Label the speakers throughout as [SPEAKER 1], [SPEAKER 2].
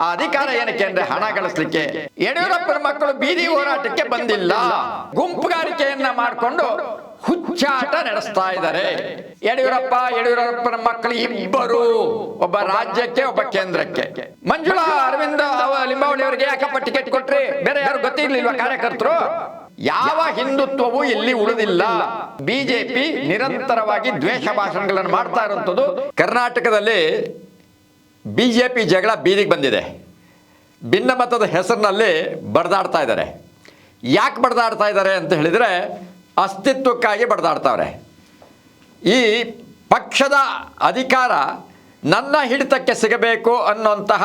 [SPEAKER 1] ಆ ಅಧಿಕಾರ ಏನಕ್ಕೆ ಅಂದ್ರೆ ಹಣ ಗಳಿಸ್ಲಿಕ್ಕೆ. ಯಡಿಯೂರಪ್ಪನ ಮಕ್ಕಳು ಬೀದಿ ಹೋರಾಟಕ್ಕೆ ಬಂದಿಲ್ಲ. ಗುಂಪುಗಾರಿಕೆಯನ್ನ ಮಾಡಿಕೊಂಡು ಹುಚ್ಚಾಟ ನಡೆಸ್ತಾ ಇದ್ದಾರೆ. ಯಡಿಯೂರಪ್ಪ ಯಡಿಯೂರಪ್ಪನ ಮಕ್ಕಳು ಇಬ್ಬರು ಒಬ್ಬ ರಾಜ್ಯಕ್ಕೆ ಒಬ್ಬ ಕೇಂದ್ರಕ್ಕೆ. ಮಂಜುಳಾ ಅರವಿಂದ ಲಿಂಬಾವಳಿ ಅವರಿಗೆ ಯಾಕಪ್ಪ ಟಿಕೆಟ್ ಕೊಟ್ರಿ? ಬೇರೆ ಯಾರು ಗೊತ್ತಿರ್ಲಿಲ್ವಾ ಕಾರ್ಯಕರ್ತರು? ಯಾವ ಹಿಂದುತ್ವವೂ ಇಲ್ಲಿ ಉಳಿದಿಲ್ಲ. ಬಿಜೆಪಿ ನಿರಂತರವಾಗಿ ದ್ವೇಷ ಭಾಷಣಗಳನ್ನು ಮಾಡ್ತಾ ಇರುವಂತದ್ದು ಕರ್ನಾಟಕದಲ್ಲಿ ಬಿಜೆಪಿ ಜಗಳ ಬೀದಿಗೆ ಬಂದಿದೆ. ಭಿನ್ನಮತದ ಹೆಸರಿನಲ್ಲಿ ಬಡ್ದಾಡ್ತಾ ಇದ್ದಾರೆ. ಯಾಕೆ ಬಡ್ದಾಡ್ತಾ ಇದ್ದಾರೆ ಅಂತ ಹೇಳಿದರೆ ಅಸ್ತಿತ್ವಕ್ಕಾಗಿ ಬಡ್ದಾಡ್ತಾವ್ರೆ. ಈ ಪಕ್ಷದ ಅಧಿಕಾರ ನನ್ನ ಹಿಡಿತಕ್ಕೆ ಸಿಗಬೇಕು ಅನ್ನೋಂತಹ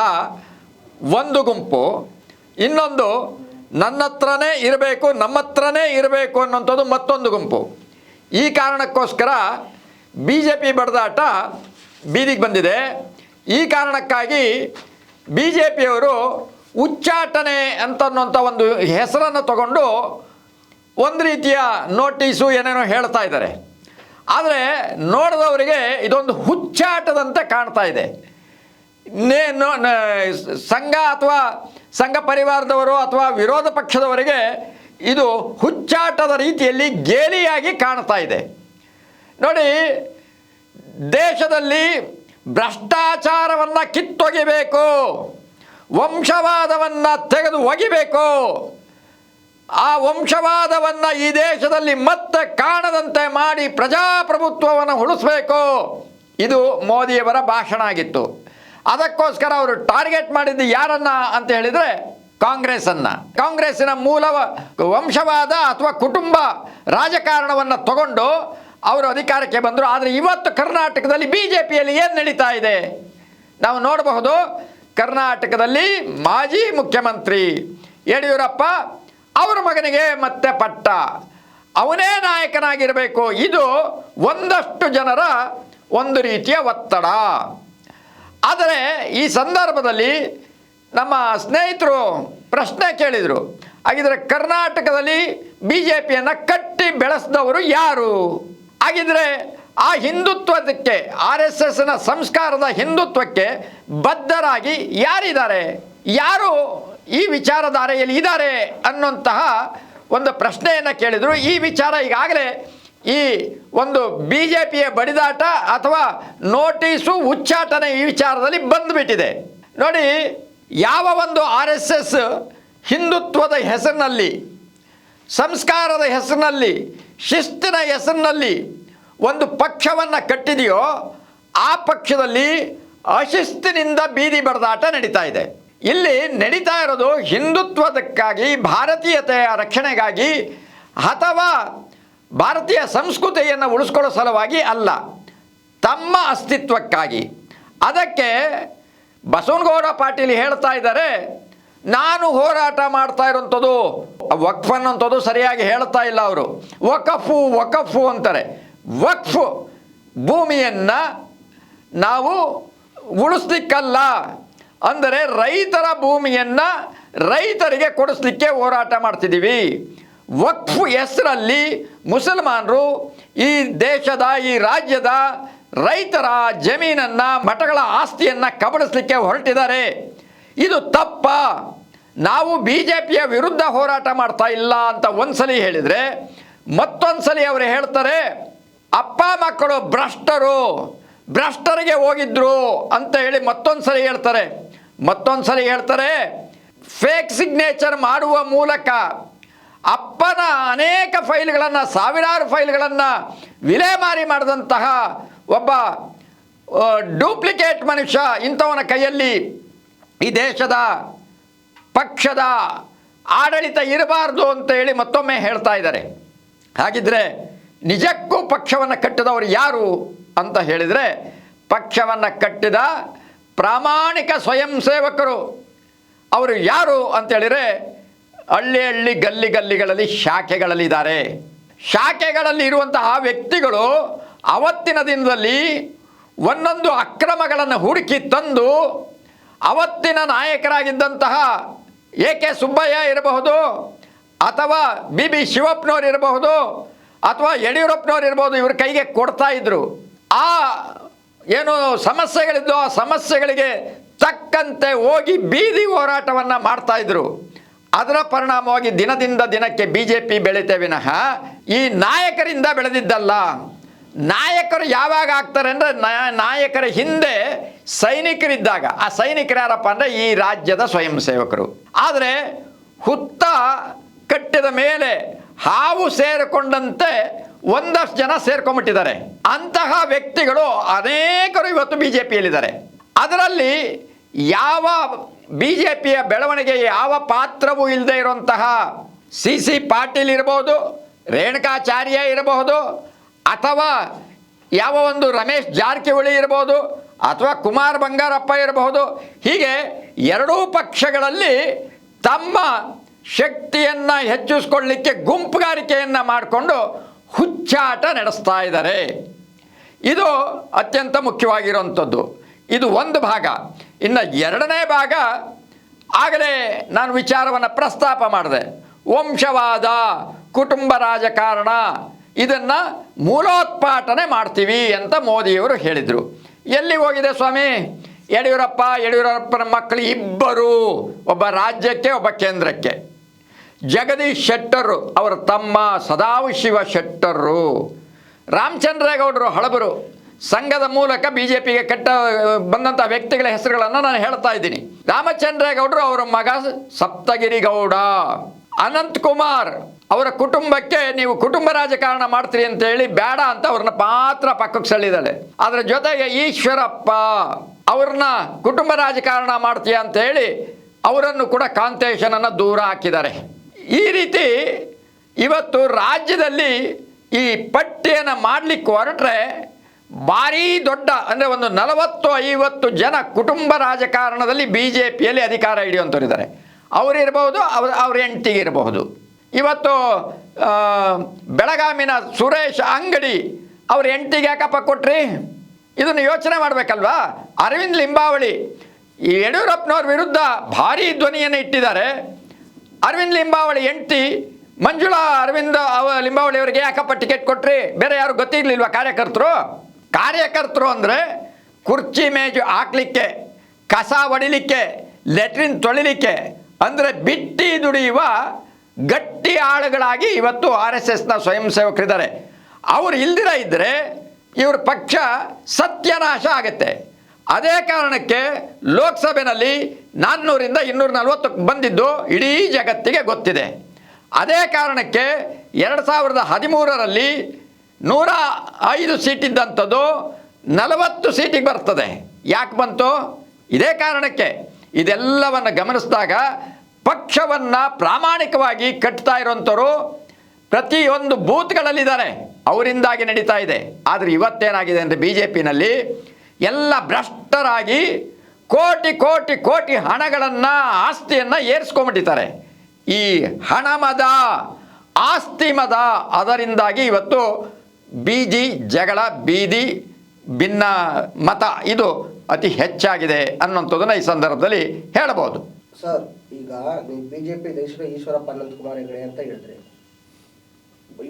[SPEAKER 1] ಒಂದು ಗುಂಪು, ಇನ್ನೊಂದು ನನ್ನ ಹತ್ರನೇ ಇರಬೇಕು ನಮ್ಮ ಹತ್ರನೇ ಇರಬೇಕು ಅನ್ನೋಂಥದ್ದು ಮತ್ತೊಂದು ಗುಂಪು. ಈ ಕಾರಣಕ್ಕೋಸ್ಕರ ಬಿ ಜೆ ಪಿ ಬಡ್ದಾಟ ಬೀದಿಗೆ ಬಂದಿದೆ. ಈ ಕಾರಣಕ್ಕಾಗಿ ಬಿ ಜೆ ಪಿಯವರು ಉಚ್ಚಾಟನೆ ಅಂತನ್ನುವಂಥ ಒಂದು ಹೆಸರನ್ನು ತಗೊಂಡು ಒಂದು ರೀತಿಯ ನೋಟೀಸು ಏನೇನೋ ಹೇಳ್ತಾ ಇದ್ದಾರೆ. ಆದರೆ ನೋಡಿದವರಿಗೆ ಇದೊಂದು ಹುಚ್ಚಾಟದಂತೆ ಕಾಣ್ತಾ ಇದೆ. ನೇ, ಸಂಘ ಅಥವಾ ಸಂಘ ಪರಿವಾರದವರು ಅಥವಾ ವಿರೋಧ ಪಕ್ಷದವರಿಗೆ ಇದು ಹುಚ್ಚಾಟದ ರೀತಿಯಲ್ಲಿ ಗೇಲಿಯಾಗಿ ಕಾಣ್ತಾ ಇದೆ. ನೋಡಿ, ದೇಶದಲ್ಲಿ ಭ್ರಷ್ಟಾಚಾರವನ್ನು ಕಿತ್ತೊಗಿಬೇಕು, ವಂಶವಾದವನ್ನು ತೆಗೆದು ಒಗಿಬೇಕು. ಆ ವಂಶವಾದವನ್ನು ಈ ದೇಶದಲ್ಲಿ ಮತ್ತೆ ಕಾಣದಂತೆ ಮಾಡಿ ಪ್ರಜಾಪ್ರಭುತ್ವವನ್ನು ಉಳಿಸ್ಬೇಕು. ಇದು ಮೋದಿಯವರ ಭಾಷಣ ಆಗಿತ್ತು. ಅದಕ್ಕೋಸ್ಕರ ಅವರು ಟಾರ್ಗೆಟ್ ಮಾಡಿದ್ದು ಯಾರನ್ನ ಅಂತ ಹೇಳಿದರೆ ಕಾಂಗ್ರೆಸ್ಸನ್ನು. ಕಾಂಗ್ರೆಸ್ಸಿನ ಮೂಲ ವಂಶವಾದ ಅಥವಾ ಕುಟುಂಬ ರಾಜಕಾರಣವನ್ನು ತಗೊಂಡು ಅವರು ಅಧಿಕಾರಕ್ಕೆ ಬಂದರು, ಆದರೆ ಇವತ್ತು ಕರ್ನಾಟಕದಲ್ಲಿ ಬಿ ಜೆ ಪಿಯಲ್ಲಿ ಏನು ನಡೀತಾ ಇದೆ? ನಾವು ನೋಡಬಹುದು, ಕರ್ನಾಟಕದಲ್ಲಿ ಮಾಜಿ ಮುಖ್ಯಮಂತ್ರಿ ಯಡಿಯೂರಪ್ಪ ಅವರ ಮಗನಿಗೆ ಮತ್ತೆ ಪಟ್ಟ. ಅವನೇ ನಾಯಕನಾಗಿರಬೇಕು. ಇದು ಒಂದಷ್ಟು ಜನರ ಒಂದು ರೀತಿಯ ಒತ್ತಡ. ಆದರೆ ಈ ಸಂದರ್ಭದಲ್ಲಿ ನಮ್ಮ ಸ್ನೇಹಿತರು ಪ್ರಶ್ನೆ ಕೇಳಿದರು. ಹಾಗಿದ್ರೆ ಕರ್ನಾಟಕದಲ್ಲಿ ಬಿ ಜೆ ಪಿಯನ್ನು ಕಟ್ಟಿ ಬೆಳೆಸಿದವರು ಯಾರು? ಹಾಗಿದ್ರೆ ಆ ಹಿಂದುತ್ವಕ್ಕೆ, ಆರ್ ಎಸ್ ಎಸ್ನ ಸಂಸ್ಕಾರದ ಹಿಂದುತ್ವಕ್ಕೆ ಬದ್ಧರಾಗಿ ಯಾರಿದ್ದಾರೆ? ಯಾರು ಈ ವಿಚಾರಧಾರೆಯಲ್ಲಿ ಇದ್ದಾರೆ ಅನ್ನುವಂತಹ ಒಂದು ಪ್ರಶ್ನೆಯನ್ನು ಕೇಳಿದರು. ಈ ವಿಚಾರ ಈಗಾಗಲೇ ಈ ಒಂದು ಬಿ ಜೆ ಪಿಯ ಬಡಿದಾಟ ಅಥವಾ ನೋಟಿಸು ಉಚ್ಚಾಟನೆ ಈ ವಿಚಾರದಲ್ಲಿ ಬಂದುಬಿಟ್ಟಿದೆ. ನೋಡಿ, ಯಾವ ಒಂದು ಆರ್ ಎಸ್ ಎಸ್ ಹಿಂದುತ್ವದ ಹೆಸರಿನಲ್ಲಿ, ಸಂಸ್ಕಾರದ ಹೆಸರಿನಲ್ಲಿ ಶಿಸ್ತಿನ ಹೆಸರಿನಲ್ಲಿ ಒಂದು ಪಕ್ಷವನ್ನು ಕಟ್ಟಿದೆಯೋ ಆ ಪಕ್ಷದಲ್ಲಿ ಅಶಿಸ್ತಿನಿಂದ ಬೀದಿ ಬಡದಾಟ ನಡೀತಾ ಇದೆ. ಇಲ್ಲಿ ನಡೀತಾ ಇರೋದು ಹಿಂದುತ್ವದಕ್ಕಾಗಿ, ಭಾರತೀಯತೆಯ ರಕ್ಷಣೆಗಾಗಿ ಅಥವಾ ಭಾರತೀಯ ಸಂಸ್ಕೃತಿಯನ್ನು ಉಳಿಸ್ಕೊಳ್ಳೋ ಸಲುವಾಗಿ ಅಲ್ಲ, ತಮ್ಮ ಅಸ್ತಿತ್ವಕ್ಕಾಗಿ. ಅದಕ್ಕೆ ಬಸವನಗೌಡ ಪಾಟೀಲ್ ಹೇಳ್ತಾ ಇದ್ದಾರೆ ನಾನು ಹೋರಾಟ ಮಾಡ್ತಾ ಇರೋಂಥದ್ದು ವಕ್ಫ್ ಅನ್ನೋಂಥದ್ದು ಸರಿಯಾಗಿ ಹೇಳ್ತಾ ಇಲ್ಲ ಅವರು. ವಕಫು ವಕಫು ಅಂತಾರೆ. ವಕ್ಫ್, ಭೂಮಿಯನ್ನು ನಾವು ಉಳಿಸ್ಲಿಕ್ಕಲ್ಲ. ಅಂದರೆ ರೈತರ ಭೂಮಿಯನ್ನು ರೈತರಿಗೆ ಕೊಡಿಸ್ಲಿಕ್ಕೆ ಹೋರಾಟ ಮಾಡ್ತಿದ್ದೀವಿ. ವಕ್ಫ್ ಹೆಸರಲ್ಲಿ ಮುಸಲ್ಮಾನರು ಈ ದೇಶದ, ಈ ರಾಜ್ಯದ ರೈತರ ಜಮೀನನ್ನು, ಮಠಗಳ ಆಸ್ತಿಯನ್ನು ಕಬಳಿಸ್ಲಿಕ್ಕೆ ಹೊರಟಿದ್ದಾರೆ. ಇದು ತಪ್ಪ. ನಾವು ಬಿ ಜೆ ಪಿಯ ವಿರುದ್ಧ ಹೋರಾಟ ಮಾಡ್ತಾ ಇಲ್ಲ ಅಂತ ಒಂದ್ಸಲಿ ಹೇಳಿದರೆ ಮತ್ತೊಂದ್ಸಲಿ ಅವರು ಹೇಳ್ತಾರೆ, ಅಪ್ಪ ಮಕ್ಕಳು ಭ್ರಷ್ಟರು, ಭ್ರಷ್ಟರಿಗೆ ಹೋಗಿದ್ರು ಅಂತ ಹೇಳಿ ಮತ್ತೊಂದ್ಸಲಿ ಹೇಳ್ತಾರೆ. ಮತ್ತೊಂದ್ಸಲಿ ಹೇಳ್ತಾರೆ ಫೇಕ್ ಸಿಗ್ನೇಚರ್ ಮಾಡುವ ಮೂಲಕ ಅಪ್ಪನ ಅನೇಕ ಫೈಲ್ಗಳನ್ನು, ಸಾವಿರಾರು ಫೈಲ್ಗಳನ್ನು ವಿಲೇಮಾರಿ ಮಾಡಿದಂತಹ ಒಬ್ಬ ಡೂಪ್ಲಿಕೇಟ್ ಮನುಷ್ಯ ಇಂಥವನ ಕೈಯಲ್ಲಿ ಈ ದೇಶದ ಪಕ್ಷದ ಆಡಳಿತ ಇರಬಾರ್ದು ಅಂತ ಹೇಳಿ ಮತ್ತೊಮ್ಮೆ ಹೇಳ್ತಾ ಇದ್ದಾರೆ. ಹಾಗಿದ್ರೆ ನಿಜಕ್ಕೂ ಪಕ್ಷವನ್ನು ಕಟ್ಟಿದವರು ಯಾರು ಅಂತ ಹೇಳಿದರೆ ಪಕ್ಷವನ್ನು ಕಟ್ಟಿದ ಪ್ರಾಮಾಣಿಕ ಸ್ವಯಂ ಸೇವಕರು. ಅವರು ಯಾರು ಅಂತೇಳಿದರೆ ಹಳ್ಳಿ ಹಳ್ಳಿ ಗಲ್ಲಿ ಗಲ್ಲಿಗಳಲ್ಲಿ ಶಾಖೆಗಳಲ್ಲಿದ್ದಾರೆ ಶಾಖೆಗಳಲ್ಲಿ ಇರುವಂತಹ ವ್ಯಕ್ತಿಗಳು ಅವತ್ತಿನ ದಿನದಲ್ಲಿ ಒಂದೊಂದು ಅಕ್ರಮಗಳನ್ನು ಹುಡುಕಿ ತಂದು ಅವತ್ತಿನ ನಾಯಕರಾಗಿದ್ದಂತಹ ಎ ಕೆ ಸುಬ್ಬಯ್ಯ ಇರಬಹುದು? ಅಥವಾ ಬಿ ಬಿ ಶಿವಪ್ಪನವ್ರು ಇರಬಹುದು? ಅಥವಾ ಯಡಿಯೂರಪ್ಪನವ್ರು ಇರ್ಬೋದು ಇವ್ರ ಕೈಗೆ ಕೊಡ್ತಾ ಇದ್ರು. ಆ ಏನು ಸಮಸ್ಯೆಗಳಿದ್ದು ಆ ಸಮಸ್ಯೆಗಳಿಗೆ ತಕ್ಕಂತೆ ಹೋಗಿ ಬೀದಿ ಹೋರಾಟವನ್ನ ಮಾಡ್ತಾ ಇದ್ರು. ಅದರ ಪರಿಣಾಮವಾಗಿ ದಿನದಿಂದ ದಿನಕ್ಕೆ ಬಿ ಜೆ ಪಿ ಬೆಳೀತೇ ವಿನಃ ಈ ನಾಯಕರಿಂದ ಬೆಳೆದಿದ್ದಲ್ಲ. ನಾಯಕರು ಯಾವಾಗ ಆಗ್ತಾರೆ ಅಂದರೆ ನಾಯಕರ ಹಿಂದೆ ಸೈನಿಕರಿದ್ದಾಗ. ಆ ಸೈನಿಕರು ಯಾರಪ್ಪ ಅಂದರೆ ಈ ರಾಜ್ಯದ ಸ್ವಯಂ ಸೇವಕರು. ಆದರೆ ಹುತ್ತ ಕಟ್ಟಿದ ಮೇಲೆ ಹಾವು ಸೇರಿಕೊಂಡಂತೆ ಒಂದಷ್ಟು ಜನ ಸೇರ್ಕೊಂಬಿಟ್ಟಿದ್ದಾರೆ ಅಂತಹ ವ್ಯಕ್ತಿಗಳು ಅನೇಕರು ಇವತ್ತು ಬಿ ಜೆ ಪಿಯಲ್ಲಿದ್ದಾರೆ ಅದರಲ್ಲಿ ಯಾವ ಬಿ ಜೆ ಪಿಯ ಬೆಳವಣಿಗೆ, ಯಾವ ಪಾತ್ರವೂ ಇಲ್ಲದೆ ಇರುವಂತಹ ಸಿ ಸಿ ಪಾಟೀಲ್ ಇರಬಹುದು ರೇಣುಕಾಚಾರ್ಯ ಇರಬಹುದು ಅಥವಾ ಯಾವ ಒಂದು ರಮೇಶ್ ಜಾರಕಿಹೊಳಿ ಇರ್ಬೋದು ಅಥವಾ ಕುಮಾರ್ ಬಂಗಾರಪ್ಪ ಇರಬಹುದು ಹೀಗೆ ಎರಡೂ ಪಕ್ಷಗಳಲ್ಲಿ ತಮ್ಮ ಶಕ್ತಿಯನ್ನು ಹೆಚ್ಚಿಸ್ಕೊಳ್ಳಿಕ್ಕೆ ಗುಂಪುಗಾರಿಕೆಯನ್ನು ಮಾಡಿಕೊಂಡು ಹುಚ್ಚಾಟ ನಡೆಸ್ತಾ ಇದ್ದಾರೆ. ಇದು ಅತ್ಯಂತ ಮುಖ್ಯವಾಗಿರುವಂಥದ್ದು. ಇದು ಒಂದು ಭಾಗ. ಇನ್ನು ಎರಡನೇ ಭಾಗ, ಆಗಲೇ ನಾನು ವಿಚಾರವನ್ನು ಪ್ರಸ್ತಾಪ ಮಾಡಿದೆ. ವಂಶವಾದ ಕುಟುಂಬ ರಾಜಕಾರಣ ಇದನ್ನು ಮೂಲೋತ್ಪಾಟನೆ ಮಾಡ್ತೀವಿ ಅಂತ ಮೋದಿಯವರು ಹೇಳಿದರು. ಎಲ್ಲಿ ಹೋಗಿದೆ ಸ್ವಾಮಿ? ಯಡಿಯೂರಪ್ಪ, ಯಡಿಯೂರಪ್ಪನ ಮಕ್ಕಳು ಇಬ್ಬರು ಒಬ್ಬ ರಾಜ್ಯಕ್ಕೆ, ಒಬ್ಬ ಕೇಂದ್ರಕ್ಕೆ. ಜಗದೀಶ್ ಶೆಟ್ಟರು, ಅವರ ತಮ್ಮ ಸದಾಶಿವ ಶೆಟ್ಟರು. ರಾಮಚಂದ್ರೇಗೌಡರು ಹಳಬರು. ಸಂಘದ ಮೂಲಕ ಬಿ ಜೆ ಪಿಗೆ ಕೆಟ್ಟ ಬಂದಂಥ ವ್ಯಕ್ತಿಗಳ ಹೆಸರುಗಳನ್ನು ನಾನು ಹೇಳ್ತಾ ಇದ್ದೀನಿ. ರಾಮಚಂದ್ರೇಗೌಡರು ಅವರ ಮಗ ಸಪ್ತಗಿರಿ ಗೌಡ. ಅನಂತ್ ಕುಮಾರ್. ಅವರ ಕುಟುಂಬಕ್ಕೆ ನೀವು ಕುಟುಂಬ ರಾಜಕಾರಣ ಮಾಡ್ತೀರಿ ಅಂತ ಹೇಳಿ ಬೇಡ ಅಂತ ಅವ್ರನ್ನ ಪಾತ್ರ ಪಕ್ಕಕ್ಕೆ ಸಳ್ಳಿದ್ದಾಳೆ ಅದರ ಜೊತೆಗೆ ಈಶ್ವರಪ್ಪ ಅವ್ರನ್ನ ಕುಟುಂಬ ರಾಜಕಾರಣ ಮಾಡ್ತೀಯ ಅಂತ ಹೇಳಿ ಅವರನ್ನು ಕೂಡ ಕಾಂತೇಶನನ್ನು ದೂರ ಹಾಕಿದ್ದಾರೆ. ಈ ರೀತಿ ಇವತ್ತು ರಾಜ್ಯದಲ್ಲಿ ಈ ಪಟ್ಟಿಯನ್ನು ಮಾಡಲಿಕ್ಕೆ ಹೊರಟ್ರೆ ಭಾರೀ ದೊಡ್ಡ ಅಂದರೆ ಒಂದು ನಲವತ್ತು ಐವತ್ತು ಜನ ಕುಟುಂಬ ರಾಜಕಾರಣದಲ್ಲಿ ಬಿ ಜೆ ಪಿಯಲ್ಲಿ ಅಧಿಕಾರ ಹಿಡಿಯುವಂಥವ್ರಿದ್ದಾರೆ. ಅವರಿರಬಹುದು ಅವ್ರ ಅವ್ರ ಹೆಂಡ್ತಿಗೆ ಇರಬಹುದು. ಇವತ್ತು ಬೆಳಗಾಮಿನ ಸುರೇಶ್ ಅಂಗಡಿ, ಅವ್ರ ಎಂಟಿಗೆ ಯಾಕಪ್ಪ ಕೊಟ್ರಿ? ಇದನ್ನು ಯೋಚನೆ ಮಾಡಬೇಕಲ್ವಾ? ಅರವಿಂದ್ ಲಿಂಬಾವಳಿ, ಈ ಯಡಿಯೂರಪ್ಪನವ್ರ ವಿರುದ್ಧ ಭಾರೀ ಧ್ವನಿಯನ್ನು ಇಟ್ಟಿದ್ದಾರೆ. ಅರವಿಂದ್ ಲಿಂಬಾವಳಿ ಎಂಟಿ ಮಂಜುಳಾ ಅರವಿಂದ್ ಅವ, ಲಿಂಬಾವಳಿ ಅವರಿಗೆ ಯಾಕಪ್ಪ ಟಿಕೆಟ್ ಕೊಟ್ರಿ? ಬೇರೆ ಯಾರು ಗೊತ್ತಿರಲಿಲ್ವ ಕಾರ್ಯಕರ್ತರು? ಕಾರ್ಯಕರ್ತರು ಅಂದರೆ ಕುರ್ಚಿ ಮೇಜು ಹಾಕ್ಲಿಕ್ಕೆ, ಕಸ ಹೊಡಿಲಿಕ್ಕೆ ಲೆಟ್ರಿನ್ ತೊಳಿಲಿಕ್ಕೆ, ಅಂದರೆ ಬಿಟ್ಟಿ ದುಡಿಯುವ ಗಟ್ಟಿ ಆಳುಗಳಾಗಿ ಇವತ್ತು ಆರ್ ಎಸ್ ಎಸ್ನ ಸ್ವಯಂ ಸೇವಕರಿದ್ದಾರೆ ಅವರು ಇಲ್ದಿರ ಇದ್ದರೆ ಇವ್ರ ಪಕ್ಷ ಸತ್ಯನಾಶ ಆಗುತ್ತೆ. ಅದೇ ಕಾರಣಕ್ಕೆ ಲೋಕಸಭೆಯಲ್ಲಿ ನಾನ್ನೂರಿಂದ ಇನ್ನೂರ ನಲ್ವತ್ತಕ್ಕೆ ಬಂದಿದ್ದು ಇಡೀ ಜಗತ್ತಿಗೆ ಗೊತ್ತಿದೆ. ಅದೇ ಕಾರಣಕ್ಕೆ ಎರಡು ಸಾವಿರದ ಹದಿಮೂರರಲ್ಲಿ ನೂರ ಐದು ಸೀಟ್ ಇದ್ದಂಥದ್ದು ನಲವತ್ತು ಸೀಟಿಗೆ ಬರ್ತದೆ. ಯಾಕೆ ಬಂತು? ಇದೇ ಕಾರಣಕ್ಕೆ. ಇದೆಲ್ಲವನ್ನು ಗಮನಿಸಿದಾಗ ಪಕ್ಷವನ್ನು ಪ್ರಾಮಾಣಿಕವಾಗಿ ಕಟ್ತಾ ಇರೋಂಥವರು ಪ್ರತಿಯೊಂದು ಬೂತ್ಗಳಲ್ಲಿದ್ದಾರೆ. ಅವರಿಂದಾಗಿ ನಡೀತಾ ಇದೆ. ಆದರೆ ಇವತ್ತೇನಾಗಿದೆ ಅಂದರೆ ಬಿ ಜೆ ಪಿನಲ್ಲಿ ಎಲ್ಲ ಭ್ರಷ್ಟರಾಗಿ ಕೋಟಿ ಕೋಟಿ ಕೋಟಿ ಹಣಗಳನ್ನು, ಆಸ್ತಿಯನ್ನು ಏರಿಸ್ಕೊಂಬಿಟ್ಟಿದ್ದಾರೆ ಈ ಹಣ ಮದ ಆಸ್ತಿ ಮದ ಅದರಿಂದಾಗಿ ಇವತ್ತು ಬೀದಿ, ಜಗಳ, ಬೀದಿ, ಭಿನ್ನ ಮತ, ಇದು ಅತಿ ಹೆಚ್ಚಾಗಿದೆ ಅನ್ನುವಂಥದ್ದನ್ನು ಈ ಸಂದರ್ಭದಲ್ಲಿ ಹೇಳಬಹುದು.
[SPEAKER 2] ಸರ್ ಈಗ ನೀವು ಬಿಜೆಪಿ ದೇಶದ ಈಶ್ವರಪ್ಪ ಅನಂತಕುಮಾರ್ ಹೆಗಡೆ ಅಂತ ಹೇಳಿದ್ರಿ.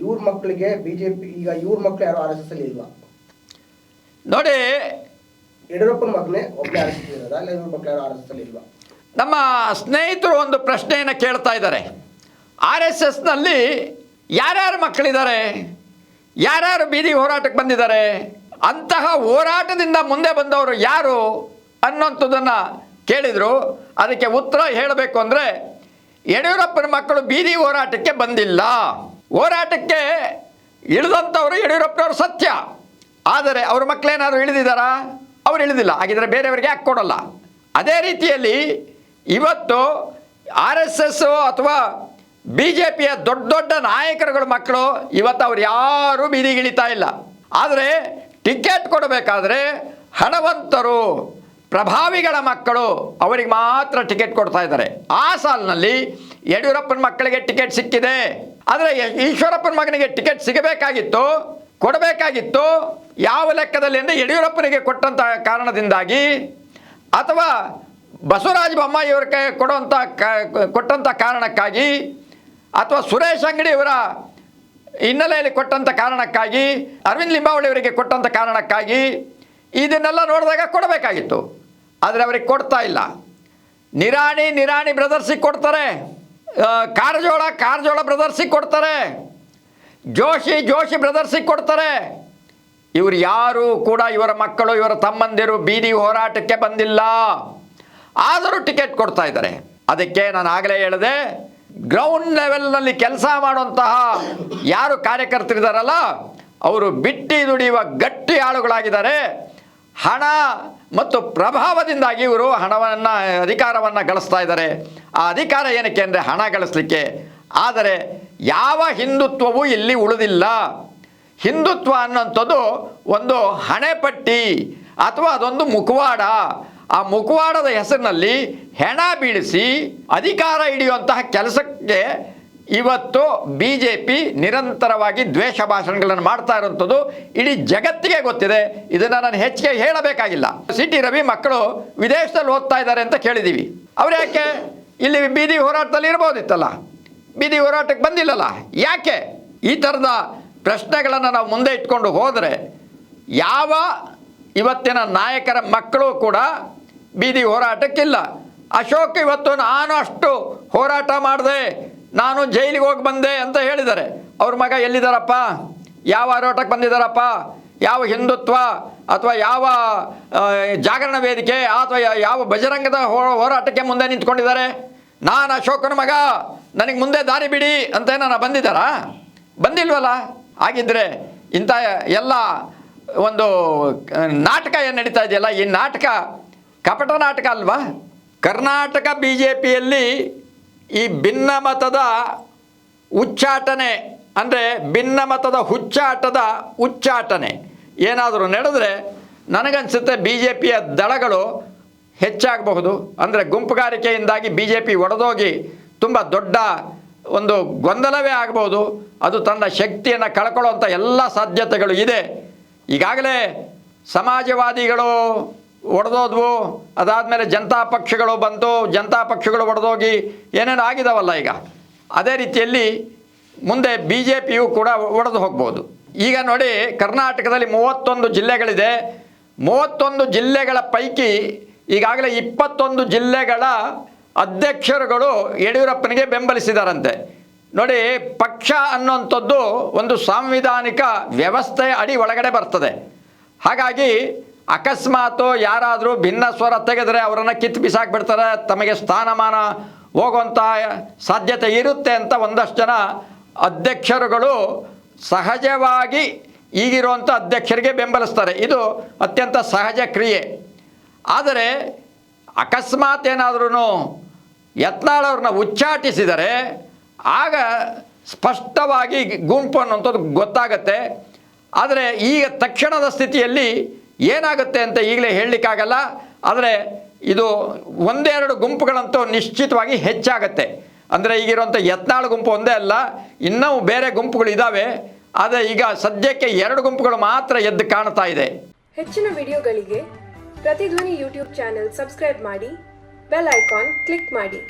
[SPEAKER 2] ಇವ್ರ ಮಕ್ಕಳಿಗೆ ಬಿಜೆಪಿ ಈಗ ಇವ್ರ ಮಕ್ಕಳು ಯಾರು ಆರ್ ಎಸ್ ಎಸ್ ಅಲ್ಲಿ ಇಲ್ವಾ?
[SPEAKER 1] ನೋಡಿ
[SPEAKER 2] ಯಡಿಯೂರಪ್ಪನ ಮಗನೇ ಒಬ್ಬ ಆರ್ ಎಸ್ ಎಸ್ ಇರೋದಾ? ಇಲ್ಲ ಇವ್ರ ಮಕ್ಳು ಯಾರು ಆರ್ ಎಸ್ ಎಸ್ ಅಲ್ಲಿ ಇಲ್ವಾ?
[SPEAKER 1] ನಮ್ಮ ಸ್ನೇಹಿತರು ಒಂದು ಪ್ರಶ್ನೆಯನ್ನು ಕೇಳ್ತಾ ಇದ್ದಾರೆ. ಆರ್ ಎಸ್ ಎಸ್ನಲ್ಲಿ ಯಾರ್ಯಾರು ಮಕ್ಕಳಿದ್ದಾರೆ? ಯಾರ್ಯಾರು ಬೀದಿ ಹೋರಾಟಕ್ಕೆ ಬಂದಿದ್ದಾರೆ? ಅಂತಹ ಹೋರಾಟದಿಂದ ಮುಂದೆ ಬಂದವರು ಯಾರು ಅನ್ನೋಂಥದ್ದನ್ನು ಕೇಳಿದರು, ಅದಕ್ಕೆ ಉತ್ತರ ಹೇಳಬೇಕು ಅಂದರೆ, ಯಡಿಯೂರಪ್ಪನ ಮಕ್ಕಳು ಬೀದಿ ಹೋರಾಟಕ್ಕೆ ಬಂದಿಲ್ಲ. ಹೋರಾಟಕ್ಕೆ ಇಳಿದಂಥವರು ಯಡಿಯೂರಪ್ಪನವರು ಸತ್ಯ. ಆದರೆ ಅವ್ರ ಮಕ್ಕಳೇನಾದ್ರು ಇಳಿದಿದ್ದಾರಾ? ಅವ್ರು ಇಳಿದಿಲ್ಲ. ಹಾಗಿದ್ರೆ ಬೇರೆಯವರಿಗೆ ಯಾಕೆ ಕೊಡಲ್ಲ? ಅದೇ ರೀತಿಯಲ್ಲಿ ಇವತ್ತು ಆರ್ ಎಸ್ ಎಸ್ ಅಥವಾ ಬಿ ಜೆ ಪಿಯ ದೊಡ್ಡ ದೊಡ್ಡ ನಾಯಕರುಗಳ ಮಕ್ಕಳು, ಇವತ್ತು ಅವ್ರು ಯಾರೂ ಬೀದಿಗಿಳಿತಾ ಇಲ್ಲ. ಆದರೆ ಟಿಕೆಟ್ ಕೊಡಬೇಕಾದ್ರೆ ಹಣವಂತರು. ಪ್ರಭಾವಿಗಳ ಮಕ್ಕಳು ಅವರಿಗೆ ಮಾತ್ರ ಟಿಕೆಟ್ ಕೊಡ್ತಾ ಇದ್ದಾರೆ. ಆ ಸಾಲಿನಲ್ಲಿ ಯಡಿಯೂರಪ್ಪನ ಮಕ್ಕಳಿಗೆ ಟಿಕೆಟ್ ಸಿಕ್ಕಿದೆ. ಆದರೆ ಈಶ್ವರಪ್ಪನ ಮಗನಿಗೆ ಟಿಕೆಟ್ ಸಿಗಬೇಕಾಗಿತ್ತು, ಕೊಡಬೇಕಾಗಿತ್ತು. ಯಾವ ಲೆಕ್ಕದಲ್ಲಿ ಅಂದರೆ ಯಡಿಯೂರಪ್ಪನಿಗೆ ಕೊಟ್ಟಂಥ ಕಾರಣದಿಂದಾಗಿ ಅಥವಾ ಬಸವರಾಜ ಬೊಮ್ಮಾಯಿಯವರ ಕೈ ಕೊಡುವಂಥ ಕೊಟ್ಟಂಥ ಕಾರಣಕ್ಕಾಗಿ ಅಥವಾ ಸುರೇಶ್ ಅಂಗಡಿಯವರ ಹಿನ್ನೆಲೆಯಲ್ಲಿ ಕೊಟ್ಟಂಥ ಕಾರಣಕ್ಕಾಗಿ, ಅರವಿಂದ್ ಲಿಂಬಾವಳಿ ಅವರಿಗೆ ಕೊಟ್ಟಂಥ ಕಾರಣಕ್ಕಾಗಿ ಇದನ್ನೆಲ್ಲ ನೋಡಿದಾಗ ಕೊಡಬೇಕಾಗಿತ್ತು. ಆದರೆ ಅವ್ರಿಗೆ ಕೊಡ್ತಾ ಇಲ್ಲ. ನಿರಾಣಿ ನಿರಾಣಿ ಬ್ರದರ್ಸಿಗೆ ಕೊಡ್ತಾರೆ. ಕಾರಜೋಳ ಕಾರಜೋಳ ಬ್ರದರ್ಸಿಗೆ ಕೊಡ್ತಾರೆ. ಜೋಶಿ ಜೋಶಿ ಬ್ರದರ್ಸಿಗೆ ಕೊಡ್ತಾರೆ. ಇವರು ಯಾರೂ ಕೂಡ ಇವರ ಮಕ್ಕಳು, ಇವರ ತಮ್ಮಂದಿರು ಬೀದಿ ಹೋರಾಟಕ್ಕೆ ಬಂದಿಲ್ಲ. ಆದರೂ ಟಿಕೆಟ್ ಕೊಡ್ತಾ ಇದ್ದಾರೆ. ಅದಕ್ಕೆ ನಾನು ಆಗಲೇ ಹೇಳಿದೆ ಗ್ರೌಂಡ್ ಲೆವೆಲ್ನಲ್ಲಿ ಕೆಲಸ ಮಾಡುವಂತಹ ಯಾರು ಕಾರ್ಯಕರ್ತರಿದ್ದಾರಲ್ಲ ಅವರು ಬಿಟ್ಟಿ ದುಡಿಯುವ ಗಟ್ಟಿ ಆಳುಗಳಾಗಿದ್ದಾರೆ. ಹಣ ಮತ್ತು ಪ್ರಭಾವದಿಂದಾಗಿ ಇವರು ಹಣವನ್ನು, ಅಧಿಕಾರವನ್ನು ಗಳಿಸ್ತಾ ಇದ್ದಾರೆ. ಆ ಅಧಿಕಾರ ಏನಕ್ಕೆ ಅಂದರೆ ಹಣ ಗಳಿಸ್ಲಿಕ್ಕೆ. ಆದರೆ ಯಾವ ಹಿಂದುತ್ವವೂ ಇಲ್ಲಿ ಉಳಿದಿಲ್ಲ. ಹಿಂದುತ್ವ ಅನ್ನೋಂಥದ್ದು ಒಂದು ಹಣೆಪಟ್ಟಿ ಅಥವಾ ಅದೊಂದು ಮುಖವಾಡ. ಆ ಮುಖವಾಡದ ಹೆಸರಿನಲ್ಲಿ ಹೆಣ ಬೀಳಿಸಿ ಅಧಿಕಾರ ಹಿಡಿಯುವಂತಹ ಕೆಲಸಕ್ಕೆ ಇವತ್ತು ಬಿ ಜೆ ಪಿ ನಿರಂತರವಾಗಿ ದ್ವೇಷ ಭಾಷಣಗಳನ್ನು ಮಾಡ್ತಾ ಇರುವಂಥದ್ದು ಇಡೀ ಜಗತ್ತಿಗೆ ಗೊತ್ತಿದೆ. ಇದನ್ನು ನಾನು ಹೆಚ್ಚಿಗೆ ಹೇಳಬೇಕಾಗಿಲ್ಲ. ಸಿ ಟಿ ರವಿ ಮಕ್ಕಳು ವಿದೇಶದಲ್ಲಿ ಓದ್ತಾ ಇದ್ದಾರೆ ಅಂತ ಕೇಳಿದ್ದೀವಿ. ಅವ್ರು ಯಾಕೆ? ಇಲ್ಲಿ ಬೀದಿ ಹೋರಾಟದಲ್ಲಿ ಇರ್ಬೋದಿತ್ತಲ್ಲ. ಬೀದಿ ಹೋರಾಟಕ್ಕೆ ಬಂದಿಲ್ಲಲ್ಲ. ಯಾಕೆ? ಈ ಥರದ ಪ್ರಶ್ನೆಗಳನ್ನು ನಾವು ಮುಂದೆ ಇಟ್ಕೊಂಡು ಹೋದರೆ ಯಾವ ಇವತ್ತಿನ ನಾಯಕರ ಮಕ್ಕಳು ಕೂಡ ಬೀದಿ ಹೋರಾಟಕ್ಕಿಲ್ಲ. ಅಶೋಕ್ ಇವತ್ತು ನಾನು ಅಷ್ಟು ಹೋರಾಟ ಮಾಡಿದೆ. ನಾನು ಜೈಲಿಗೆ ಹೋಗಿ ಬಂದೆ ಅಂತ ಹೇಳಿದ್ದಾರೆ. ಅವ್ರ ಮಗ ಎಲ್ಲಿದ್ದಾರಪ್ಪ? ಯಾವ ಆರೋಟಕ್ಕೆ ಬಂದಿದ್ದಾರಪ್ಪ? ಯಾವ ಹಿಂದುತ್ವ ಅಥವಾ ಯಾವ ಜಾಗರಣ ವೇದಿಕೆ ಅಥವಾ ಯಾವ ಬಜರಂಗದ ಹೋರಾಟಕ್ಕೆ ಮುಂದೆ ನಿಂತ್ಕೊಂಡಿದ್ದಾರೆ? ನಾನು ಅಶೋಕನ ಮಗ, ನನಗೆ ಮುಂದೆ ದಾರಿ ಬಿಡಿ ಅಂತ ನಾನು ಬಂದಿದ್ದಾರಾ? ಬಂದಿಲ್ವಲ್ಲ? ಹಾಗಿದ್ರೆ ಇಂಥ ಎಲ್ಲ ಒಂದು ನಾಟಕ ಏನು ನಡೀತಾ ಇದೆಯಲ್ಲ, ಈ ನಾಟಕ ಕಪಟ ನಾಟಕ ಅಲ್ವಾ? ಕರ್ನಾಟಕ ಬಿ ಜೆ ಪಿಯಲ್ಲಿ ಈ ಭಿನ್ನಮತದ ಉಚ್ಚಾಟನೆ, ಅಂದರೆ ಭಿನ್ನಮತದ ಹುಚ್ಚಾಟದ ಉಚ್ಚಾಟನೆ. ಏನಾದರೂ ನಡೆದ್ರೆ ನನಗನ್ಸುತ್ತೆ ಬಿ ಜೆ ಪಿಯ ದಳಗಳು ಹೆಚ್ಚಾಗಬಹುದು. ಅಂದರೆ ಗುಂಪುಗಾರಿಕೆಯಿಂದಾಗಿ ಬಿ ಜೆ ಪಿ ಒಡೆದೋಗಿ ತುಂಬ ದೊಡ್ಡ ಒಂದು ಗೊಂದಲವೇ ಆಗಬಹುದು. ಅದು ತನ್ನ ಶಕ್ತಿಯನ್ನು ಕಳ್ಕೊಳ್ಳುವಂಥ ಎಲ್ಲ ಸಾಧ್ಯತೆಗಳು ಇದೆ. ಈಗಾಗಲೇ ಸಮಾಜವಾದಿಗಳು ಒಡೆದೋದ್ವು. ಅದಾದಮೇಲೆ ಜನತಾ ಪಕ್ಷಗಳು ಬಂತು. ಜನತಾ ಪಕ್ಷಗಳು ಒಡೆದೋಗಿ ಏನೇನು ಆಗಿದಾವಲ್ಲ ಈಗ. ಅದೇ ರೀತಿಯಲ್ಲಿ ಮುಂದೆ ಬಿ ಜೆ ಪಿಯು ಕೂಡ ಒಡೆದು ಹೋಗ್ಬೋದು. ಈಗ ನೋಡಿ ಕರ್ನಾಟಕದಲ್ಲಿ ಮೂವತ್ತೊಂದು ಜಿಲ್ಲೆಗಳಿದೆ. ಮೂವತ್ತೊಂದು ಜಿಲ್ಲೆಗಳ ಪೈಕಿ ಈಗಾಗಲೇ ಇಪ್ಪತ್ತೊಂದು ಜಿಲ್ಲೆಗಳ ಅಧ್ಯಕ್ಷರುಗಳು ಯಡಿಯೂರಪ್ಪನಿಗೆ ಬೆಂಬಲಿಸಿದಾರಂತೆ. ನೋಡಿ ಪಕ್ಷ ಅನ್ನುವಂಥದ್ದು ಒಂದು ಸಾಂವಿಧಾನಿಕ ವ್ಯವಸ್ಥೆ ಅಡಿ ಒಳಗಡೆ ಬರ್ತದೆ. ಹಾಗಾಗಿ ಅಕಸ್ಮಾತು ಯಾರಾದರೂ ಭಿನ್ನ ಸ್ವರ ತೆಗೆದರೆ ಅವರನ್ನು ಕಿತ್ತು ಬಿಸಾಕ್ಬಿಡ್ತಾರೆ. ತಮಗೆ ಸ್ಥಾನಮಾನ ಹೋಗುವಂಥ ಸಾಧ್ಯತೆ ಇರುತ್ತೆ ಅಂತ ಒಂದಷ್ಟು ಜನ ಅಧ್ಯಕ್ಷರುಗಳು ಸಹಜವಾಗಿ ಈಗಿರುವಂಥ ಅಧ್ಯಕ್ಷರಿಗೆ ಬೆಂಬಲಿಸ್ತಾರೆ. ಇದು ಅತ್ಯಂತ ಸಹಜ ಕ್ರಿಯೆ. ಆದರೆ ಅಕಸ್ಮಾತ್ ಏನಾದ್ರೂ ಯತ್ನಾಳವ್ರನ್ನ ಉಚ್ಚಾಟಿಸಿದರೆ ಆಗ ಸ್ಪಷ್ಟವಾಗಿ ಗುಂಪು ಅನ್ನುವಂಥದ್ದು ಗೊತ್ತಾಗತ್ತೆ. ಆದರೆ ಈಗ ತಕ್ಷಣದ ಸ್ಥಿತಿಯಲ್ಲಿ ಏನಾಗುತ್ತೆ ಅಂತ ಈಗಲೇ ಹೇಳಲಿಕ್ಕಾಗಲ್ಲ, ಆದರೆ ಇದು ಒಂದೆರಡು ಗುಂಪುಗಳಂತೂ ನಿಶ್ಚಿತವಾಗಿ ಹೆಚ್ಚಾಗತ್ತೆ. ಅಂದರೆ ಈಗಿರುವಂಥ ಯತ್ನಾಳ್ ಗುಂಪು ಒಂದೇ ಅಲ್ಲ, ಇನ್ನೂ ಬೇರೆ ಗುಂಪುಗಳು ಇದ್ದಾವೆ ಆದರೆ ಈಗ ಸದ್ಯಕ್ಕೆ ಎರಡು ಗುಂಪುಗಳು ಮಾತ್ರ ಎದ್ದು ಕಾಣ್ತಾ ಇದೆ.
[SPEAKER 3] ಹೆಚ್ಚಿನ ವಿಡಿಯೋಗಳಿಗೆ ಪ್ರತಿಧ್ವನಿ ಯೂಟ್ಯೂಬ್ ಚಾನೆಲ್ ಸಬ್ಸ್ಕ್ರೈಬ್ ಮಾಡಿ, ಬೆಲ್ ಐಕಾನ್ ಕ್ಲಿಕ್ ಮಾಡಿ.